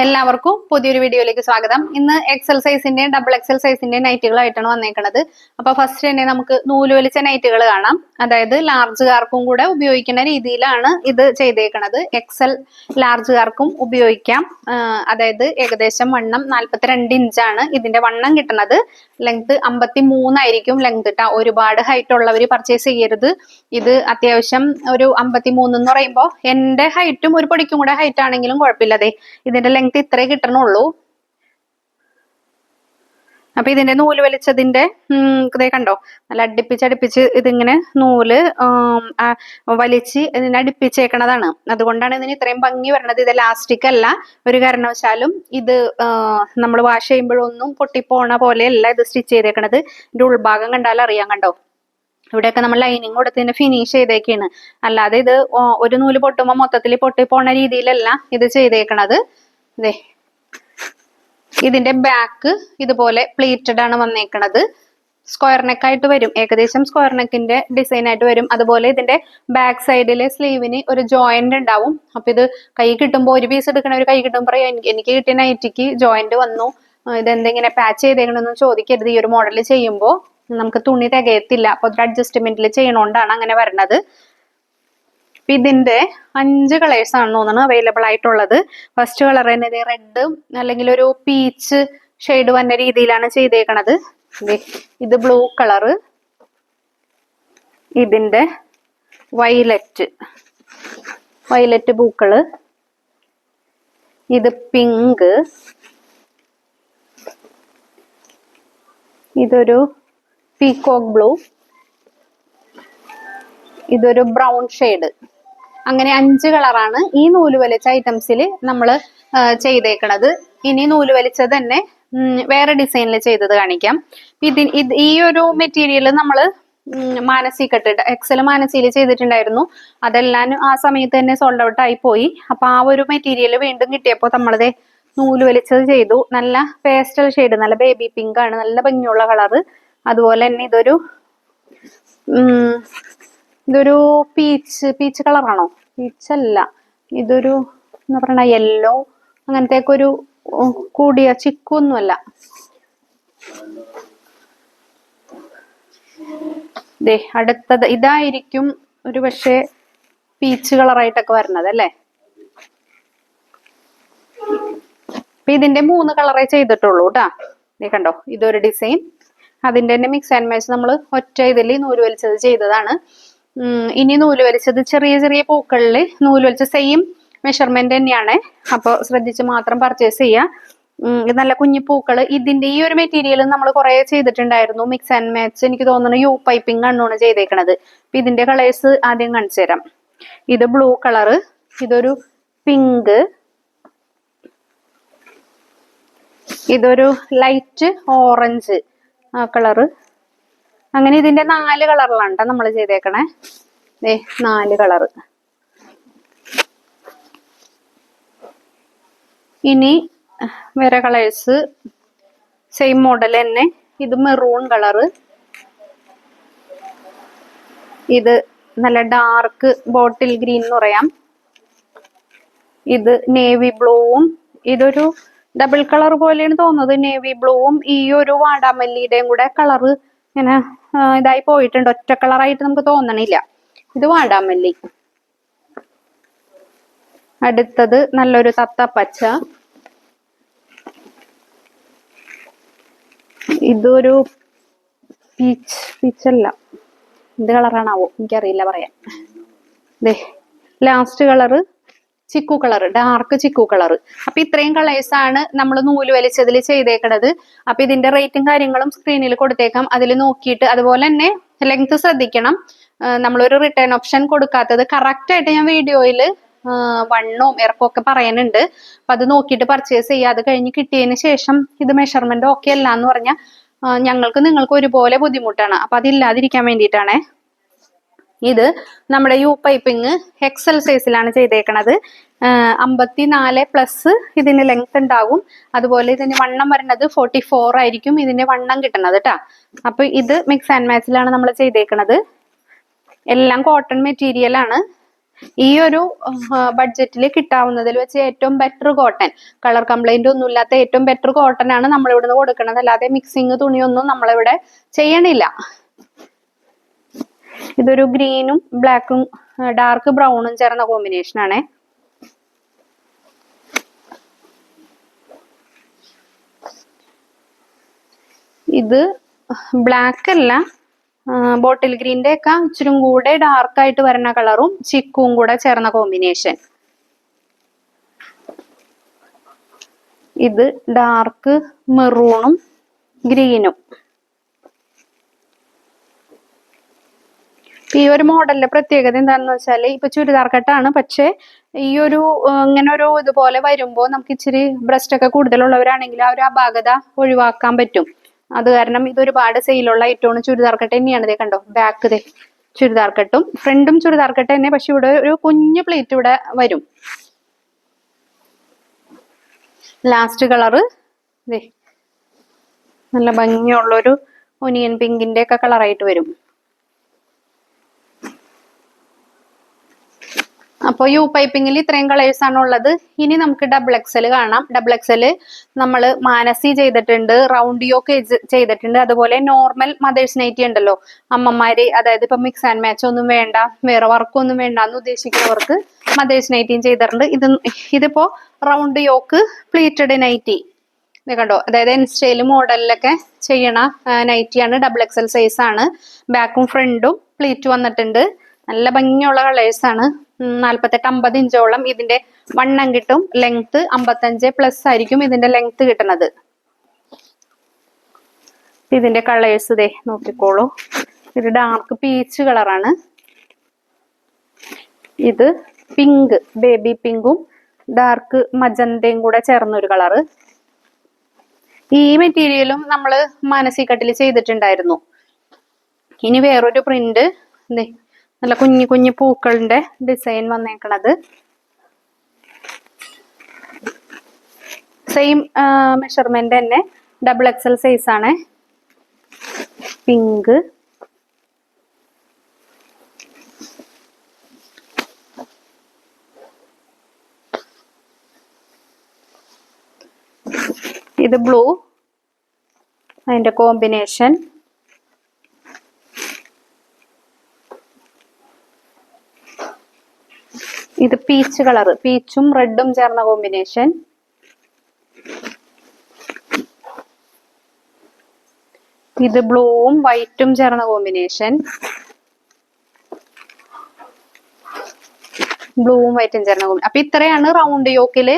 എല്ലാവർക്കും പുതിയൊരു വീഡിയോയിലേക്ക് സ്വാഗതം. ഇന്ന് എക്സൽ സൈസിന്റെയും ഡബിൾ എക്സൽ സൈസിന്റെ നൈറ്റുകളായിട്ടാണ് വന്നേക്കുന്നത് അപ്പൊ ഫസ്റ്റ് തന്നെ നമുക്ക് നൂൽ വലിച്ച നൈറ്റുകൾ കാണാം. അതായത് ലാർജുകാർക്കും കൂടെ ഉപയോഗിക്കുന്ന രീതിയിലാണ് ഇത് ചെയ്തേക്കുന്നത് എക്സൽ ലാർജുകാർക്കും ഉപയോഗിക്കാം. അതായത് ഏകദേശം വണ്ണം നാല്പത്തിരണ്ട് ഇഞ്ചാണ് ഇതിന്റെ വണ്ണം കിട്ടുന്നത്. ലെങ്ത് അമ്പത്തി മൂന്നായിരിക്കും ലെങ്ത് കിട്ടാം ഒരുപാട് ഹൈറ്റ് ഉള്ളവർ പർച്ചേസ് ചെയ്യരുത്. ഇത് അത്യാവശ്യം ഒരു അമ്പത്തി മൂന്ന് എന്ന് പറയുമ്പോൾ എന്റെ ഹൈറ്റും ഒരു പൊടിക്കും കൂടെ ഹൈറ്റ് ആണെങ്കിലും കുഴപ്പമില്ലതേ ഇതിന്റെ ലെങ്ത് ഇത്രേ കിട്ടണുള്ളൂ. അപ്പൊ ഇതിന്റെ നൂൽ വലിച്ചതിന്റെ ദേ കണ്ടോ? നല്ല അടുപ്പിച്ച് അടുപ്പിച്ച് ഇതിങ്ങനെ നൂൽ വലിച്ച് ഇതിനെ അടുപ്പിച്ചേക്കണതാണ്. അതുകൊണ്ടാണ് ഇതിന് ഇത്രയും ഭംഗി വരണത്. ഇത് ലാസ്റ്റിക് അല്ല ഒരു കാരണവശാലും ഇത് നമ്മൾ വാഷ് ചെയ്യുമ്പോഴൊന്നും പൊട്ടിപ്പോണ പോലെയല്ല ഇത് സ്റ്റിച്ച് ചെയ്തേക്കണത്. ഇതിന്റെ ഉൾഭാഗം കണ്ടാൽ അറിയാം കണ്ടോ? ഇവിടെയൊക്കെ നമ്മൾ ലൈനിങ് കൊടുത്തതിന് ഫിനിഷ് ചെയ്തേക്കാണ്. അല്ലാതെ ഇത് ഒരു നൂൽ പൊട്ടുമ്പോൾ മൊത്തത്തിൽ പൊട്ടിപ്പോണ രീതിയിലല്ല ഇത് ചെയ്തേക്കണത്. ദേ. ഇതിന്റെ ബാക്ക് ഇതുപോലെ പ്ലേറ്റഡ് ആണ് വന്നേക്കണത്. സ്ക്വയർ നെക്ക് ആയിട്ട് വരും. ഏകദേശം സ്ക്വയർ നെക്കിന്റെ ഡിസൈൻ ആയിട്ട് വരും. അതുപോലെ ഇതിന്റെ ബാക്ക് സൈഡിലെ സ്ലീവിന് ഒരു ജോയിന്റ് ഉണ്ടാവും. അപ്പൊ ഇത് കൈ കിട്ടുമ്പോൾ ഒരു പീസ് എടുക്കണ ഒരു കൈ കിട്ടുമ്പോൾ "എനിക്ക് കിട്ടിയ നൈറ്റിക്ക് ജോയിന്റ് വന്നു. ഇതെന്തെങ്ങനെ പാച്ച് ചെയ്തേക്കണമെന്ന് ചോദിക്കരുത്. ഈ ഒരു മോഡൽ ചെയ്യുമ്പോൾ നമുക്ക് തുണി തികയത്തില്ല. അപ്പൊ ഒരു അഡ്ജസ്റ്റ്മെന്റിൽ ചെയ്യണോണ്ടാണ് അങ്ങനെ വരണത്. ഇതിന്റെ അഞ്ച് കളേഴ്സ് ആണ് തോന്നുന്നു അവൈലബിൾ ആയിട്ടുള്ളത്. ഫസ്റ്റ് കളർ തന്നെ റെഡ് അല്ലെങ്കിൽ ഒരു പീച്ച് ഷെയ്ഡ് വന്ന രീതിയിലാണ് ചെയ്തേക്കണത്. ഇത് ബ്ലൂ കളറ് ഇതിന്റെ വൈലറ്റ് വൈലറ്റ് പൂക്കൾ. ഇത് പിങ്ക് ഇതൊരു പീകോക്ക് ബ്ലൂ ഇതൊരു ബ്രൗൺ ഷെയ്ഡ് അങ്ങനെ അഞ്ച് കളറാണ് ഈ നൂൽ വലിച്ച ഐറ്റംസിൽ നമ്മൾ ചെയ്തേക്കണത്. ഇനി നൂൽ വലിച്ചത് തന്നെ വേറെ ഡിസൈനിൽ ചെയ്തത് കാണിക്കാം. ഇത് ഇത് ഈ ഒരു മെറ്റീരിയൽ നമ്മൾ മാനസി കെട്ടിട്ട് എക്സൽ മാനസിയിൽ ചെയ്തിട്ടുണ്ടായിരുന്നു. അതെല്ലാം ആ സമയത്ത് തന്നെ സോൾഡ് ഔട്ട് ആയി പോയി. അപ്പൊ ആ ഒരു മെറ്റീരിയൽ വീണ്ടും കിട്ടിയപ്പോൾ നമ്മളത് നൂൽ വലിച്ചത് ചെയ്തു. നല്ല പേസ്റ്റൽ ഷെയ്ഡ് നല്ല ബേബി പിങ്ക് ആണ് നല്ല ഭംഗിയുള്ള കളറ്. അതുപോലെ തന്നെ ഇതൊരു ഇതൊരു പീച്ച് പീച്ച് കളറാണോ പീച്ചല്ല ഇതൊരു എന്താ പറയണ യെല്ലോ അങ്ങനത്തേക്ക് ഒരു കൂടിയ ചിക്കൊന്നുമല്ല ദേ അടുത്തത് ഇതായിരിക്കും ഒരു പക്ഷേ പീച്ച് കളറായിട്ടൊക്കെ വരുന്നത് അല്ലേ? അപ്പൊ ഇതിന്റെ മൂന്ന് കളറേ ചെയ്തിട്ടുള്ളൂ കേട്ടാ നീ കണ്ടോ? ഇതൊരു ഡിസൈൻ അതിന്റെ തന്നെ മിക്സ് ആൻഡ് മാച്ച് നമ്മൾ ഒറ്റ ഇതിൽ നൂൽ വലിച്ചത് ചെയ്തതാണ്. ഇനി നൂൽ വലിച്ചത് ചെറിയ ചെറിയ പൂക്കളിൽ നൂൽ വലിച്ച സെയിം മെഷർമെന്റ് തന്നെയാണ്. അപ്പോൾ ശ്രദ്ധിച്ച് മാത്രം പർച്ചേസ് ചെയ്യുക നല്ല കുഞ്ഞു പൂക്കൾ ഇതിന്റെ ഈ ഒരു മെറ്റീരിയൽ നമ്മൾ കുറെ ചെയ്തിട്ടുണ്ടായിരുന്നു. മിക്സ് ആൻഡ് മാച്ച് എനിക്ക് തോന്നുന്നു യു പൈപ്പിംഗ് ആണ് ചെയ്തേക്കണത്. അപ്പൊ ഇതിന്റെ കളേഴ്സ് ആദ്യം കാണിച്ചു തരാം. ഇത് ബ്ലൂ കളറ് ഇതൊരു പിങ്ക് ഇതൊരു ലൈറ്റ് ഓറഞ്ച് കളറ് അങ്ങനെ ഇതിന്റെ നാല് കളറിലാണ് നമ്മൾ ചെയ്തേക്കണേ. ദേ നാല് കളറ്. ഇനി വേറെ കളേഴ്സ് സെയിം മോഡൽ തന്നെ. ഇത് മെറൂൺ കളറ്. ഇത് നല്ല ഡാർക്ക് ബോട്ടിൽ ഗ്രീൻ എന്ന് പറയാം. ഇത് നേവി ബ്ലൂവും ഇതൊരു ഡബിൾ കളർ പോലെയാണ് തോന്നുന്നത്. നേവി ബ്ലൂവും ഈ ഒരു വാടാമല്ലിയുടെയും കൂടെ കളറ് ഇങ്ങനെ ഇതായി പോയിട്ടുണ്ട്. ഒറ്റ കളറായിട്ട് നമുക്ക് തോന്നണില്ല. ഇത് വാടാമല്ലി അടുത്തത് നല്ലൊരു തത്തപ്പച്ച. ഇതൊരു പീച്ച് പീച്ചല്ല. എന്ത് കളറാണാവോ? എനിക്കറിയില്ല പറയാൻ. ദേ last colour chikoo colour dark chikoo colour അപ്പൊ ഇത്രയും കളേഴ്സ് ആണ് നമ്മൾ നൂൽ വലിച്ചതിൽ ചെയ്തേക്കണത്. അപ്പൊ ഇതിന്റെ റേറ്റും കാര്യങ്ങളും സ്ക്രീനിൽ കൊടുത്തേക്കാം. അതിൽ നോക്കിയിട്ട് അതുപോലെ തന്നെ ലെങ്ത് ശ്രദ്ധിക്കണം. നമ്മളൊരു റിട്ടേൺ ഓപ്ഷൻ കൊടുക്കാത്തത് കറക്റ്റ് ആയിട്ട് ഞാൻ വീഡിയോയിൽ വണ്ണവും ഇറക്കവും ഒക്കെ പറയാനുണ്ട് അപ്പൊ അത് നോക്കിയിട്ട് പർച്ചേസ് ചെയ്യുക അത് കഴിഞ്ഞ് കിട്ടിയതിന് ശേഷം ഇത് മെഷർമെന്റ് ഓക്കെ അല്ല എന്ന് പറഞ്ഞാൽ ഞങ്ങൾക്ക് നിങ്ങൾക്ക് ഒരുപോലെ ബുദ്ധിമുട്ടാണ്. അപ്പൊ അതില്ലാതിരിക്കാൻ വേണ്ടിയിട്ടാണേ. ഇത് നമ്മുടെ യു പൈപ്പിംഗ് എക്സൽ സൈസിലാണ് ചെയ്തേക്കണത്. അമ്പത്തി നാല് പ്ലസ് ഇതിന് ലെങ്ത് ഉണ്ടാകും. അതുപോലെ ഇതിന് വണ്ണം വരുന്നത് ഫോർട്ടി ഫോർ ആയിരിക്കും ഇതിന്റെ വണ്ണം കിട്ടുന്നത് കേട്ടാ അപ്പൊ ഇത് മിക്സ് ആൻഡ് മാച്ചിലാണ് നമ്മൾ ചെയ്തേക്കണത്. എല്ലാം കോട്ടൺ മെറ്റീരിയൽ ആണ്. ഈ ഒരു ബഡ്ജറ്റിൽ കിട്ടാവുന്നതിൽ വെച്ച് ഏറ്റവും ബെറ്റർ കോട്ടൺ കളർ കംപ്ലൈന്റ് ഒന്നും ഇല്ലാത്ത ഏറ്റവും ബെറ്റർ കോട്ടൺ ആണ് നമ്മൾ ഇവിടുന്ന് കൊടുക്കുന്നത് അല്ലാതെ മിക്സിങ് തുണിയൊന്നും നമ്മളിവിടെ ചെയ്യണില്ല. ഇതൊരു ഗ്രീനും ബ്ലാക്കും ഡാർക്ക് ബ്രൗണും ചേർന്ന കോമ്പിനേഷൻ ആണേ. ഇത് ബ്ലാക്ക് അല്ല. ബോട്ടിൽ ഗ്രീന്റെ ഒക്കെ ഇച്ചിരി കൂടെ ഡാർക്ക് ആയിട്ട് വരുന്ന കളറും ചിക്കും കൂടെ ചേർന്ന കോമ്പിനേഷൻ ഇത് ഡാർക്ക് മെറൂണും ഗ്രീനും ഈ ഒരു മോഡലിന്റെ പ്രത്യേകത എന്താണെന്ന് വെച്ചാൽ ഇപ്പൊ ചുരിദാർ കട്ടാണ് പക്ഷെ ഈ ഒരു ഇങ്ങനെ ഒരു ഇതുപോലെ വരുമ്പോ നമുക്ക് ഇച്ചിരി ബ്രസ്റ്റ് ഒക്കെ കൂടുതലുള്ളവരാണെങ്കിൽ ആ ഒരു അപാകത ഒഴിവാക്കാൻ പറ്റും. അത് കാരണം ഇത് ഒരുപാട് സെയിലുള്ള ഏറ്റവും ചുരിദാർ കട്ട് തന്നെയാണ് ഇതേ കണ്ടോ? ബാക്ക് ദേ ചുരിദാർ കട്ടും. ഫ്രണ്ടും ചുരിദാർ കട്ട് തന്നെ പക്ഷെ ഇവിടെ ഒരു കുഞ്ഞു പ്ലേറ്റ് ഇവിടെ വരും. ലാസ്റ്റ് കളറ് ദേ നല്ല ഭംഗിയുള്ളൊരു ഒനിയൻ പിങ്കിന്റെ ഒക്കെ കളറായിട്ട് വരും. അപ്പോൾ യു പൈപ്പിങ്ങിൽ ഇത്രയും കളേഴ്സ് ആണ് ഉള്ളത്. ഇനി നമുക്ക് ഡബിൾ എക്സൽ കാണാം. ഡബിൾ എക്സൽ നമ്മൾ മാനസി ചെയ്തിട്ടുണ്ട് റൗണ്ട് യോക്ക് ചെയ്തിട്ടുണ്ട്. അതുപോലെ നോർമൽ മദേഴ്സ് നൈറ്റി ഉണ്ടല്ലോ. അമ്മമാര് അതായത് ഇപ്പൊ മിക്സ് ആൻഡ് മാച്ച് ഒന്നും വേണ്ട വേറെ വർക്കൊന്നും വേണ്ട എന്ന് ഉദ്ദേശിക്കുന്നവർക്ക് മദേഴ്സ് നൈറ്റിയും ചെയ്തിട്ടുണ്ട്. ഇത് ഇതിപ്പോ റൗണ്ട് യോക്ക് പ്ലീറ്റഡ് നൈറ്റി കണ്ടോ? അതായത് ഇൻസ്റ്റയിൽ മോഡലിലൊക്കെ ചെയ്യണ നൈറ്റിയാണ് ഡബിൾ എക്സൽ സൈസ് ആണ്. ബാക്കും ഫ്രണ്ടും പ്ലീറ്റ് വന്നിട്ടുണ്ട്. നല്ല ഭംഗിയുള്ള കളേഴ്സ് ആണ്. നാല്പത്തെട്ട് അമ്പത് ഇഞ്ചോളം ഇതിന്റെ വണ്ണം കിട്ടും. ലെങ്ത് അമ്പത്തഞ്ച് പ്ലസ് ആയിരിക്കും ഇതിന്റെ ലെങ്ത് കിട്ടുന്നത്. ഇതിന്റെ കളേഴ്സ് ഇതേ നോക്കിക്കോളൂ. ഇത് ഡാർക്ക് പീച്ച് കളറാണ് ഇത് പിങ്ക് ബേബി പിങ്കും ഡാർക്ക് മജന്തയും കൂടെ ചേർന്ന ഒരു കളറ് ഈ മെറ്റീരിയലും നമ്മൾ മാനസികട്ടിൽ ചെയ്തിട്ടുണ്ടായിരുന്നു. ഇനി വേറൊരു പ്രിന്റ് നല്ല കുഞ്ഞു കുഞ്ഞു പൂക്കളുടെ ഡിസൈൻ വന്നേക്കണത്. സെയിം മെഷർമെന്റ് തന്നെ. ഡബിൾ എക്സൽ സൈസ് ആണ്. പിങ്ക് ഇത് ബ്ലൂ അതിന്റെ കോമ്പിനേഷൻ ഇത് പീച്ച് കളർ പീച്ചും റെഡും ചേർന്ന കോമ്പിനേഷൻ ഇത് ബ്ലൂവും വൈറ്റും ചേർന്ന കോമ്പിനേഷൻ ബ്ലൂവും വൈറ്റും ചേർന്ന കോമ്പിനേഷൻ അപ്പൊ ഇത്രയാണ് റൗണ്ട് യോക്കിൽ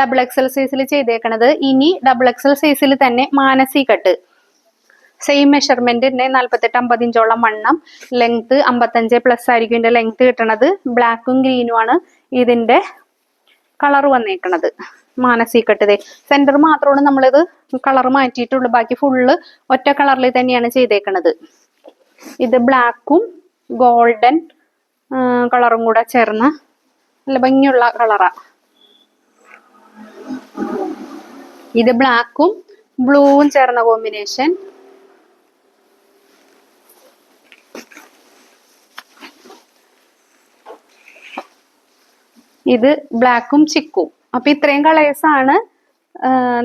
ഡബിൾ എക്സൽ സൈസിൽ ചെയ്തേക്കണത്. ഇനി ഡബിൾ എക്സൽ സൈസിൽ തന്നെ മാനസി കട്ട് സെയിം മെഷർമെന്റ് തന്നെ നാല്പത്തെട്ട് അമ്പത് ഇഞ്ചോളം വണ്ണം. ലെങ്ത് അമ്പത്തഞ്ച് പ്ലസ് ആയിരിക്കും ഇതിന്റെ ലെങ്ത് കിട്ടണത്. ബ്ലാക്കും ഗ്രീനും ആണ് ഇതിന്റെ കളർ വന്നേക്കണത്. മാനസികട്ടത് സെന്റർ മാത്രമാണ് നമ്മളിത് കളർ മാറ്റിയിട്ടുള്ളൂ. ബാക്കി ഫുള്ള് ഒറ്റ കളറിൽ തന്നെയാണ് ചെയ്തേക്കണത്. ഇത് ബ്ലാക്കും ഗോൾഡൻ കളറും കൂടെ ചേർന്ന് നല്ല ഭംഗിയുള്ള കളറാ ഇത് ബ്ലാക്കും ബ്ലൂവും ചേർന്ന കോമ്പിനേഷൻ ഇത് ബ്ലാക്കും ചിക്കും. അപ്പൊ ഇത്രയും കളേഴ്സ് ആണ്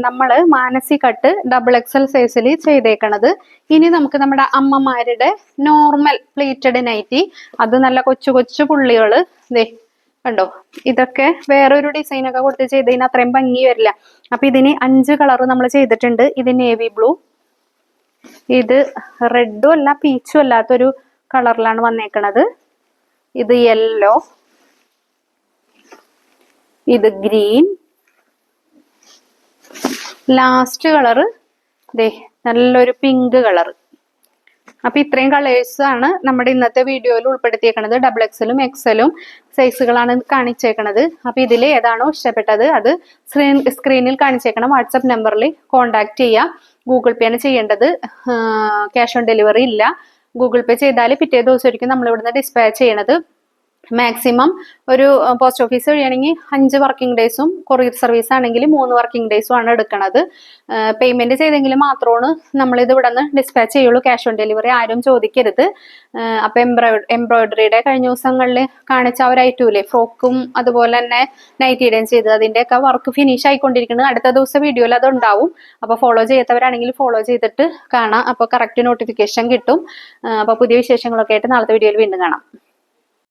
നമ്മൾ മാനസി കട്ട് ഡബിൾ എക്സൽ സൈസിൽ ചെയ്തേക്കണത്. ഇനി നമുക്ക് നമ്മുടെ അമ്മമാരുടെ നോർമൽ പ്ലേറ്റഡ് നൈറ്റി അത് നല്ല കൊച്ചു കൊച്ചു പുള്ളികൾ. ദേ കണ്ടോ? ഇതൊക്കെ വേറൊരു ഡിസൈൻ ഒക്കെ കൊടുത്ത് ചെയ്തതിന് അത്രയും ഭംഗി വരില്ല. അപ്പൊ ഇതിന് അഞ്ച് കളർ നമ്മൾ ചെയ്തിട്ടുണ്ട്. ഇത് നേവി ബ്ലൂ ഇത് റെഡും അല്ല പീച്ചും അല്ലാത്തൊരു കളറിലാണ് വന്നേക്കണത്. ഇത് യെല്ലോ ഇത് ഗ്രീൻ. ലാസ്റ്റ് കളറ് ദേ നല്ലൊരു പിങ്ക് കളർ അപ്പൊ ഇത്രയും കളേഴ്സ് ആണ് നമ്മുടെ ഇന്നത്തെ വീഡിയോയിൽ ഉൾപ്പെടുത്തിയേക്കണത്. ഡബിൾ എക്സലും എക്സലും സൈസുകളാണ് കാണിച്ചേക്കണത്. അപ്പൊ ഇതിൽ ഏതാണോ ഇഷ്ടപ്പെട്ടത് അത് സ്ക്രീൻ സ്ക്രീനിൽ കാണിച്ചേക്കണം. വാട്സപ്പ് നമ്പറിൽ കോൺടാക്ട് ചെയ്യാം. ഗൂഗിൾ പേ ആണ് ചെയ്യേണ്ടത്. ക്യാഷ് ഓൺ ഡെലിവറി ഇല്ല. ഗൂഗിൾ പേ ചെയ്താൽ പിറ്റേ ദിവസമായിരിക്കും നമ്മൾ ഇവിടുന്ന് ഡിസ്പാച്ച് ചെയ്യണത്. മാക്സിമം ഒരു പോസ്റ്റ് ഓഫീസ് വഴിയാണെങ്കിൽ അഞ്ച് വർക്കിംഗ് ഡേയ്സും കൊറിയർ സർവീസ് ആണെങ്കിൽ മൂന്ന് വർക്കിംഗ് ഡേയ്സും ആണ് എടുക്കുന്നത് പേയ്മെന്റ് ചെയ്തെങ്കിൽ മാത്രമാണ് നമ്മളിത് ഇവിടെ നിന്ന് ഡിസ്പാച്ച് ചെയ്യുള്ളൂ ക്യാഷ് ഓൺ ഡെലിവറി ആരും ചോദിക്കരുത്. അപ്പൊ എംബ്രോയിഡ് എംബ്രോയിഡറിയുടെ കഴിഞ്ഞ ദിവസങ്ങളിൽ കാണിച്ച ആ ഒരു ഫ്രോക്കും അതുപോലെ തന്നെ നൈറ്റിയുടെയും ചെയ്ത് അതിന്റെയൊക്കെ വർക്ക് ഫിനിഷ് ആയിക്കൊണ്ടിരിക്കുന്നത് അടുത്ത ദിവസം വീഡിയോയിൽ അത് ഉണ്ടാവും അപ്പൊ ഫോളോ ചെയ്യാത്തവരാണെങ്കിൽ ഫോളോ ചെയ്തിട്ട് കാണാം. അപ്പൊ കറക്റ്റ് നോട്ടിഫിക്കേഷൻ കിട്ടും. അപ്പൊ പുതിയ വിശേഷങ്ങളൊക്കെ ആയിട്ട് നാളത്തെ വീഡിയോയിൽ വീണ്ടും കാണാം.